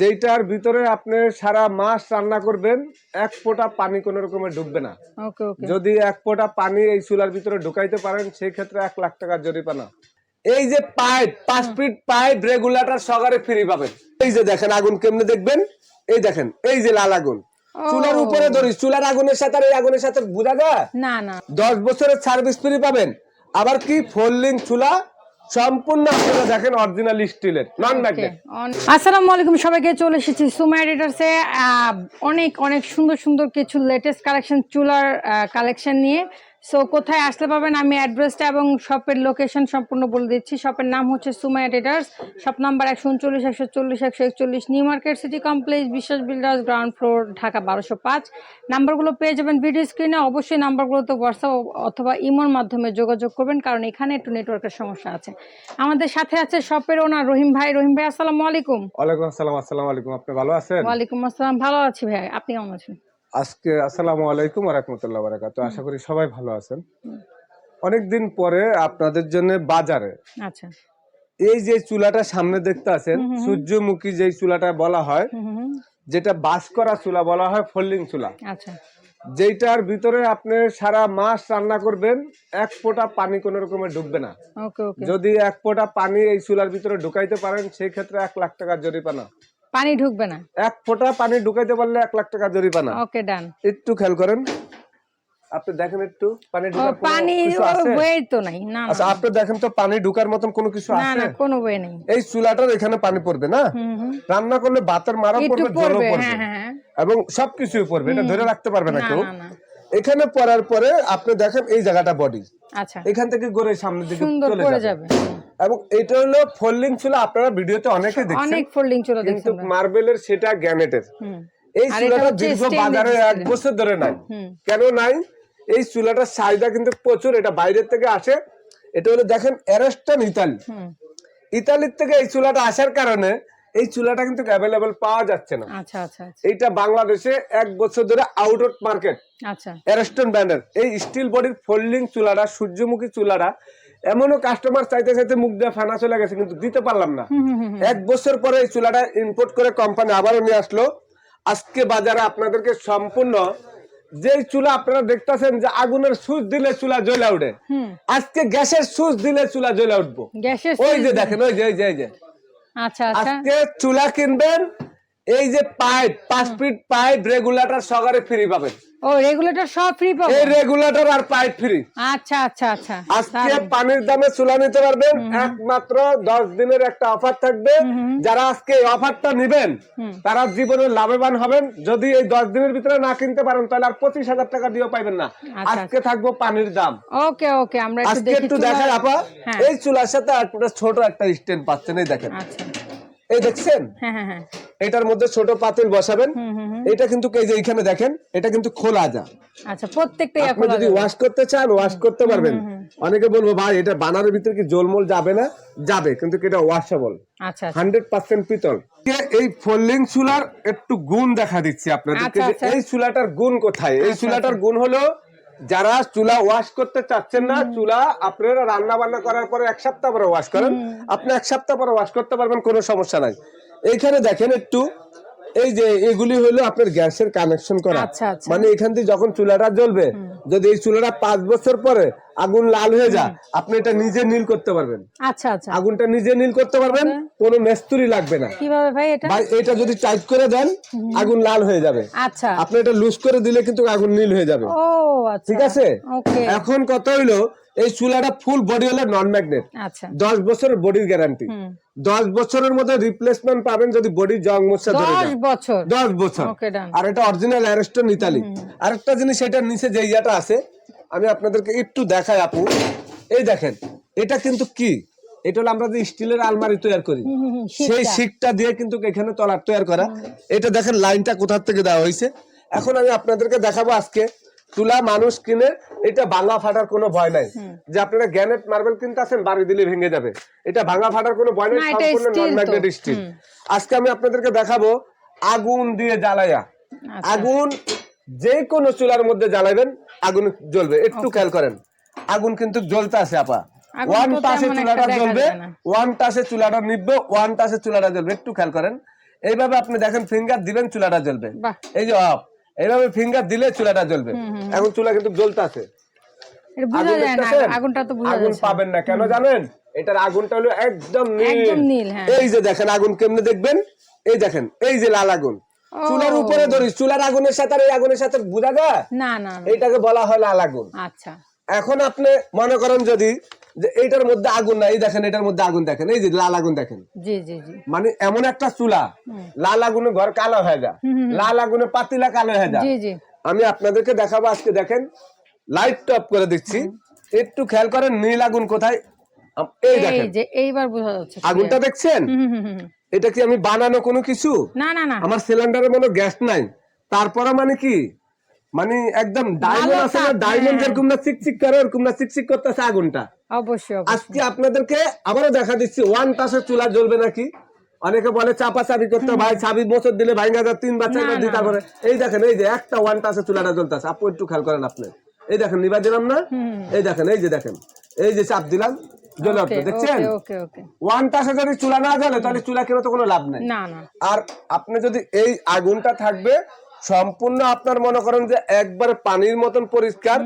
যেটার ভিতরে আপনি সারা মাস রান্না করবেন এক ফোঁটা পানি কোনো রকমের ঢুকবে না। যদি এক ফোঁটা পানি এই চুলার ভিতরে ঢুকাইতে পারেন সেই ক্ষেত্রে এক লাখ টাকার জরিমানা। এই যে পাইপ পাঁচ ফিট পাইপ রেগুলেটর সগারে ফ্রি পাবেন। এই যে দেখেন আগুন কেমনে দেখবেন? এই দেখেন এই যে লাল আগুন। চুলার উপরে ধরিস চুলার আগুনের সাথে আর এই আগুনের সাথে বোঝা যায়? না না। দশ বছরের সার্ভিস ফ্রি পাবেন। আবার কি? ফোল্ডিং চুলা সম্পূর্ণ আপনারা দেখেন অরিজিনাল স্টিলের নন ম্যাগনেট আসসালামু আলাইকুম সবাইকে চলে এসেছি সুমা এডিটার্সে অনেক অনেক সুন্দর সুন্দর কিছু লেটেস্ট কালেকশন চুলার কালেকশন নিয়ে। সো কোথায় আসতে পাবেন আমি অ্যাড্রেসটা এবং শপের লোকেশন সম্পূর্ণ বলে দিচ্ছি। শপের নাম হচ্ছে সুমা এডিটার্স শপ নাম্বার একশো উনচল্লিশ একশো চল্লিশ একশো একচল্লিশ। New market city complex Biswas builders ground floor Dhaka বারোশো পাঁচ। নাম্বারগুলো পেয়ে যাবেন ভিডিও স্ক্রিনে অবশ্যই নাম্বারগুলোতে হোয়াটসঅ্যাপ অথবা ইমোর মাধ্যমে যোগাযোগ করবেন কারণ এখানে একটু নেটওয়ার্কের সমস্যা আছে। আমাদের সাথে আছে শপের ওনার রহিম ভাই। রহিম ভাই আসসালামু আলাইকুম। ওয়ালাইকুম আসসালাম আসসালামু আলাইকুম। আপনি ভালো আছেন? ওয়ালাইকুম আসসালাম। ভালো আছি ভাই। আপনি কেমন আছেন? আজকে আসসালামু আলাইকুম রাহমাতুল্লাহি ওয়া বারাকাতুহু। আশা করি সবাই ভালো আছেন। অনেকদিন পরে আপনাদের জন্য বাজারে। আচ্ছা। এই যে চুলাটা সামনে দেখতে আছেন সূর্যমুখী যে চুলাটা বলা হয়। যেটা বাস করা চুলা বলা হয় ফোল্ডিং চুলা। আচ্ছা। যেটার ভিতরে আপনি সারা মাস রান্না করবেন এক ফোঁটা পানি কোনো রকমের ঢুকবে না। যদি এক ফোঁটা পানি এই চুলার ভিতরে ঢুকাইতে পারেন সেই ক্ষেত্রে এক লাখ টাকার জরিমানা। পানি ঢুকবে না। এক ফোঁটা পানি ঢুকাইতে পারলে এক লাখ টাকা জরিমানা। ওকে ডান। একটু খেয়াল করেন। আপনি দেখেন একটু পানি ঢুকার পানি ওয়ে তো নাই না আচ্ছা আপনি দেখেন তো পানি ঢুকার মতন কোনো কিছু আছে? না কোনো ওয়ে নেই। এই চুলাটার এখানে পানি পড়বে না? রান্না করলে ভাতের মারা পড়বে জলও পড়বে হ্যাঁ হ্যাঁ হ্যাঁ। এবং সবকিছুই পড়বে এটা ধরে রাখতে পারবে না কেউ। এখানে পড়ার পরে আপনি দেখেন এই জায়গাটা বডি আচ্ছা। এখান থেকে গড়ে সামনের দিকে চলে যাবে। এবং এটা হলো ফোল্ডিং চুলা আপনারা ভিডিওতে অনেকে দেখছেন। অনেক ফোল্ডিং চলে কিন্তু মার্বেলের সেটা গ্যানেটের এই চুলাটা দীর্ঘ বাজারে এক বছর ধরে নাই। কেন নাই? এই চুলাটার চাহিদা কিন্তু প্রচুর এটা বাইরের থেকে আসে। এটা হলো দেখেন অ্যারেস্টন ইতালি ইতালির থেকে এই চুলাটা আসার কারণে এই চুলাটা কিন্তু অ্যাভেলেবল পাওয়া যাচ্ছে না। আচ্ছা আচ্ছা আচ্ছা। এইটা বাংলাদেশে এক বছর ধরে আউট অফ মার্কেট আচ্ছা। অ্যারেস্টন ব্র্যান্ডের এই স্টিল বডির ফোল্ডিং চুলাটা সূর্যমুখী চুলাটা এমনও কাস্টমার চাইতে চাইতে মুখ দিয়ে ফেনা চলে গেছে কিন্তু দিতে পারলাম না। এক বছর পরে এই চুলাটা ইম্পোর্ট করে কোম্পানি আবারও নিয়ে আসলো। আজকে বাজারে আপনাদেরকে সম্পূর্ণ যে চুলা আপনারা দেখতেছেন যে আগুনের সুচ দিলে চুলা জ্বলে উঠে আজকে গ্যাসের সুচ দিলে চুলা জ্বলে উঠবো। ওই যে দেখেন ওই যে ওই যে ওই যে। আচ্ছা আচ্ছা। আজকে চুলা কিনবেন এই যে পাইপ পাঁচ ফিট পাইপ রেগুলেটর সগারে ফ্রি পাবেন। ও রেগুলেটর সব ফ্রি পাবো। এই রেগুলেটর আর পাইপ ফ্রি আচ্ছা আচ্ছা আচ্ছা। আজকে পানির দামে চুলা নিতে পারবেন। একমাত্র দশ দিনের একটা অফার থাকবে। যারা আজকে এই অফারটা নিবেন তারা জীবনে লাভবান হবেন। যদি এই দশ দিনের ভিতরে না কিনতে পারেন তাহলে আর পঁচিশ হাজার টাকা দিয়েও পাইবেন না। আজকে থাকব পানির দাম। ওকে ওকে আমরা একটু দেখি একটু চুলা- আপা। হ্যাঁ। এই চুলার সাথে একটা ছোট একটা স্ট্যান্ড পাচ্ছেন এই দেখেন। আচ্ছা। এই দেখছেন? হ্যাঁ হ্যাঁ হ্যাঁ। এটার মধ্যে ছোট পাতিল বসাবেন। এটা কিন্তু এই যে এখানে দেখেন এটা কিন্তু খোলা যা। আচ্ছা প্রত্যেকটা আপনি যদি ওয়াশ করতে চান ওয়াশ করতে পারবেন। অনেকে বলব ভাই এটা বানানোর ভিতরে কি জলমল যাবে না? যাবে কিন্তু এটা ওয়াশেবল আচ্ছা আচ্ছা। হান্ড্রেড পার্সেন্ট পিতল। এই ফোল্ডিং চুলার একটু গুণ দেখা দিচ্ছি আপনাদেরকে আচ্ছা, আচ্ছা। এই চুলাটার গুণ কোথায়? এই চুলাটার গুণ হলো যারা চুলা ওয়াশ করতে চাচ্ছেন না চুলা আপনারা রান্না বান্না করার পরে এক সপ্তাহ পরে ওয়াশ করেন। আপনি এক সপ্তাহ পরে ওয়াশ করতে পারবেন কোনো সমস্যা নাই। এইখানে দেখেন একটু এই যে এগুলি হলো আপনার গ্যাসের কানেকশন করা আচ্ছা, আচ্ছা। মানে এখান থেকে যখন চুলাটা জ্বলবে যদি এই চুলাটা পাঁচ বছর পরে আগুন লাল হয়ে যা আপনি এটা নিজে নীল করতে পারবেন। আচ্ছা আচ্ছা। আগুনটা নিজে নীল করতে পারবেন কোনো মেস্তুরি লাগবে না। কীভাবে ভাই এটা? ভাই এটা যদি টাইট করে দেন আগুন লাল হয়ে যাবে। আচ্ছা। আপনি এটা লুজ করে দিলে কিন্তু আগুন নীল হয়ে যাবে। ও আচ্ছা। ঠিক আছে? ওকে। এখন কত হইল এই চুলাটা ফুল বডি হলো নন ম্যাগনেট আচ্ছা। দশ বছরের বডির গ্যারান্টি। দশ বছরের মধ্যে রিপ্লেসমেন্ট পাবেন যদি বডি জং মোছা ধরে দশ বছর। দশ বছর। ওকে ডান আর এটা অরিজিনাল অ্যারেস্টন ইতালি আরেকটা জিনিস এটার নিচে যে ইয়াটা আছে আমি আপনাদেরকে একটু দেখাই আপু। এই দেখেন এটা কিন্তু কি? এটা হলো আমরা যে স্টিলের আলমারি তৈরি করি। সেই শিকটা দিয়ে কিন্তু এখানে তলার তৈরি করা। এটা দেখেন লাইনটা কোথা থেকে দেওয়া হয়েছে? এখন আমি আপনাদেরকে দেখাবো আজকে তুলা মানুষ কিনে এটা ভাঙা ফাটার কোনো ভয় নাই। যে আপনারা গ্যানেট মার্বেল কিনতে আছেন বাড়ি দিলে ভেঙে যাবে। এটা ভাঙা ফাটার কোনো ভয় নাই সম্পূর্ণ নন। স্টিল আজকে আমি আপনাদেরকে দেখাবো আগুন দিয়ে জ্বালাইয়া আচ্ছা। আগুন যে কোনো চুলার মধ্যে জ্বালাবেন আগুন জ্বলবে। একটু খেয়াল করেন আগুন কিন্তু জ্বলতে আছে আপা। ওয়ান টাসে চুলাটা জ্বলবে ওয়ান টাসে চুলাটা নিববে ওয়ান টাসে চুলাটা জ্বলবে। একটু খেয়াল করেন এইভাবে আপনি দেখেন ফিঙ্গার দিবেন চুলাটা জ্বলবে। এই যে অফ এইভাবে ফিঙ্গার দিলে চুলাটা জ্বলবে। এখন চুলা কিন্তু জ্বলতে আছে। আগুন পাবেন না কেন জানেন? এটার আগুনটা হলো একদম নীল হ্যাঁ। এই যে দেখেন আগুন কেমনে দেখবেন? এই দেখেন এই যে লাল আগুন। চুলার উপরে ধরিস চুলার আগুনের সাথে আর এই আগুনের সাথে বোঝা যায়? না না। এইটাকে বলা হয় লাল আগুন। আচ্ছা। এখন আপনি মনে করেন যদি যে এইটার মধ্যে আগুন নাই দেখেন এটার মধ্যে আগুন দেখেন এই যে লাল আগুন দেখেন। জি জি জি। মানে এমন একটা চুলা লাল আগুনে ঘর কালো হয়ে যায় লাল আগুনে পাতিলা কালো হয়ে যায়। জি জি। আমি আপনাদেরকে দেখাবো আজকে দেখেন লাইট টপ করে দিচ্ছি। একটু খেয়াল করেন নীল আগুন কোথায়? এই এই দেখেন। যে এইবার বোঝা যাচ্ছে আগুনটা দেখছেন। এটা কি আমি বানানো কোনো কিছু? না না না। আমার সিলিন্ডারের মধ্যে গ্যাস নাই। তারপরে মানে কি? মানে একদম ডায়মন্ড আছে না? ডায়মন্ড। যেরকম না চিকচিক করে ওরকম না চিকচিক করতেছে আগুনটা। অবশ্যই আজকে আপনাদেরকে আবারও দেখা দিচ্ছি। ওয়ান টাসের চুলা জ্বলবে নাকি? অনেকে বলে চাপা চাবি করতে ভাই চাবি বছর দিলে ভাইঙ্গা যায় তিন বাচ্চা দিই না, তারপরে এই দেখেন এই যে একটা ওয়ান টাসের চুলাটা জ্বলতেছে। আপু একটু খেয়াল করেন আপনি। এই দেখেন নিবা দিলাম না? এই দেখেন এই যে দেখেন। এই যে চাপ দিলাম। জ্বলে উঠবে দেখছেন? ওকে ওকে। ওকে ওয়ান টাসে যদি চুলা না জ্বলে তাহলে চুলা কেন তো কোনো লাভ নেই। আর আপনি যদি এই আগুনটা থাকবে সম্পূর্ণ আপনার মনে করেন যে একবার পানির মতন পরিষ্কার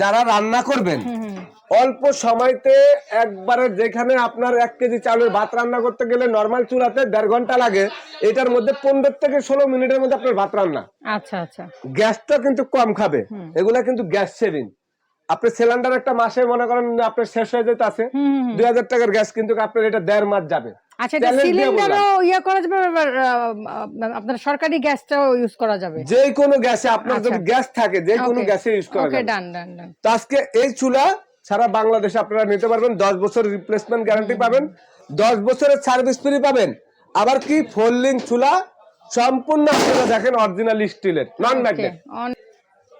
যারা রান্না করবেন অল্প সময়তে একবারে যেখানে আপনার এক কেজি চালের ভাত রান্না করতে গেলে নর্মাল চুলাতে দেড় ঘণ্টা লাগে এটার মধ্যে পনেরো থেকে ষোলো মিনিটের মধ্যে আপনার ভাত রান্না। আচ্ছা আচ্ছা। গ্যাসটা কিন্তু কম খাবে। এগুলা কিন্তু গ্যাস সেভিং আপনি সিলিন্ডার একটা মাসে মনে করেন আপনার শেষ হয়ে যেতে আছে দুই হাজার টাকার গ্যাস কিন্তু আপনার এটা দেড় মাস যাবে। আচ্ছা। সিলিন্ডারও ইয়ে করা যাবে আবার আপনার সরকারি গ্যাসটাও ইউজ করা যাবে? যে কোনো গ্যাসে আপনার যদি গ্যাস থাকে যে কোনো গ্যাসে ইউজ করা যাবে। ডান ডান ডান তো আজকে এই চুলা সারা বাংলাদেশে আপনারা নিতে পারবেন দশ বছর রিপ্লেসমেন্ট গ্যারান্টি পাবেন দশ বছরের সার্ভিস ফ্রি পাবেন। আবার কি? ফোল্ডিং চুলা সম্পূর্ণ আপনারা দেখেন অরিজিনাল স্টিলের নন ম্যাগনেট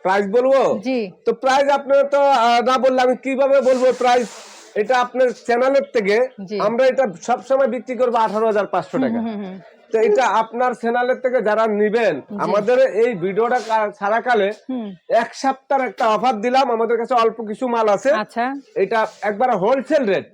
প্রাইস বলব? জি। তো প্রাইস আপনারা তো না বললে আমি কীভাবে বলব প্রাইস এটা আপনার চ্যানেলের থেকে আমরা এটা সব সময় বিক্রি করব আঠারো হাজার পাঁচশো টাকা। তো এটা আপনার চ্যানেলের থেকে যারা নিবেন আমাদের এই ভিডিওটা ছাড়াকালে এক সপ্তাহের একটা অফার দিলাম আমাদের কাছে অল্প কিছু মাল আছে। আচ্ছা। এটা একবার হোলসেল রেট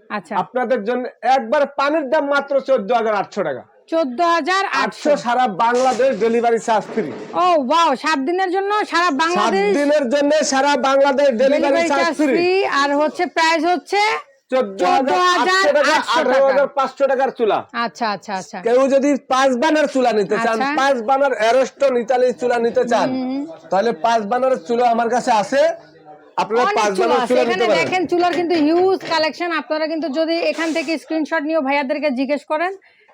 আপনাদের জন্য একবার পানির দাম মাত্র চোদ্দ হাজার আটশো টাকা। চোদ্দ হাজার আটশো। আটশো সারা বাংলাদেশ ডেলিভারি চার্জ ফ্রি। ও ওয়াও সাত দিনের জন্য সারা বাংলাদেশ দিনের জন্য সারা বাংলাদেশ ডেলিভারি চার্জ ফ্রি। আর হচ্ছে প্রাইস হচ্ছে 14,800 টাকার চুলা। আচ্ছা আচ্ছা আচ্ছা। কেউ যদি পাঁচ বানার চুলা নিতে চান আচ্ছা। পাঁচ বানার অ্যারোস্টন ইতালি চুলা নিতে চান তাহলে পাঁচ বানার চুলা আমার কাছে আছে। আপনারা পাঁচ চুলা বানার চুলা এখানে নিতে পারেন। দেখেন চুলার কিন্তু হিউজ কালেকশন আপনারা কিন্তু যদি এখান থেকে স্ক্রিনশট নিয়ে ভাইয়াদেরকে জিজ্ঞেস করেন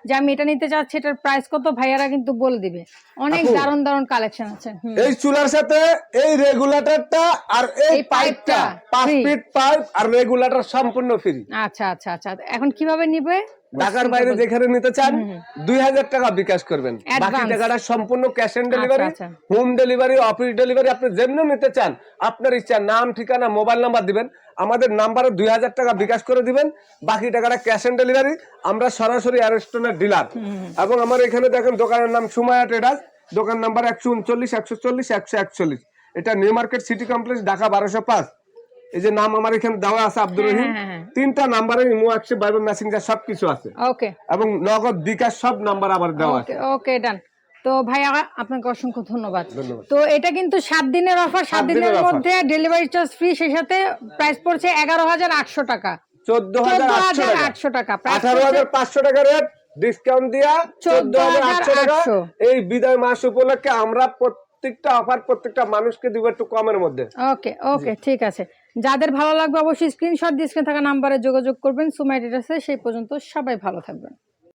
যে আমি এটা নিতে চাচ্ছি এটার প্রাইস কত ভাইয়ারা কিন্তু বলে দিবে। অনেক দারুণ দারুণ দারুণ কালেকশন আছে। এই চুলার সাথে এই রেগুলেটরটা আর এই পাইপটা পাঁচ ফিট পাইপ আর রেগুলেটর সম্পূর্ণ ফ্রি আচ্ছা আচ্ছা আচ্ছা। এখন কীভাবে নিবে? ঢাকার বাইরে যেখানে নিতে চান দুই হাজার টাকা বিকাশ করবেন। বাকি টাকাটা সম্পূর্ণ cash on delivery. Home delivery office delivery আপনি যেমনি নিতে চান আপনার ইচ্ছা নাম ঠিকানা মোবাইল নাম্বার দিবেন। আমাদের নাম্বারে দুই হাজার টাকা বিকাশ করে দিবেন বাকি টাকাটা ক্যাশ অন ডেলিভারি আমরা সরাসরি অ্যারেস্টনের ডিলার এবং আমার এখানে দেখেন দোকানের নাম সুমায়া ট্রেডার্স দোকান নাম্বার একশো উনচল্লিশ একশো চল্লিশ একশো একচল্লিশ। এটা new market city complex Dhaka বারোশো পাঁচ। এই যে নাম আমার এখানে দেওয়া আছে আব্দুর রহিম। হ্যাঁ, হ্যাঁ। তিনটা নাম্বারে ইমো আছে বাইবেল মেসেঞ্জার সবকিছু আছে। ওকে। এবং নগদ বিকাশ সব নাম্বার আবার দেওয়া আছে। ওকে ডান তো ভাইয়া আপনাকে অসংখ্য ধন্যবাদ। তো এটা কিন্তু সাত দিনের অফার সাত দিনের মধ্যে ডেলিভারি চার্জ ফ্রি সেই সাথে প্রাইস পড়ছে এগারো হাজার আটশো টাকা। চোদ্দ হাজার আটশো টাকা। আঠারো হাজার পাঁচশো টাকা রেট ডিসকাউন্ট দিয়া চোদ্দ হাজার আটশো টাকা। এই বিদায় মাস উপলক্ষে আমরা প্রত্যেকটা অফার প্রত্যেকটা মানুষকে দিব একটু কমের মধ্যে। ওকে ওকে ঠিক আছে। যাদের ভালো লাগবে অবশ্যই স্ক্রিনশট দিয়ে স্ক্রিন থাকা নাম্বারে যোগাযোগ করবেন। সুমাই ডিটাসে সেই পর্যন্ত সবাই ভালো থাকবেন।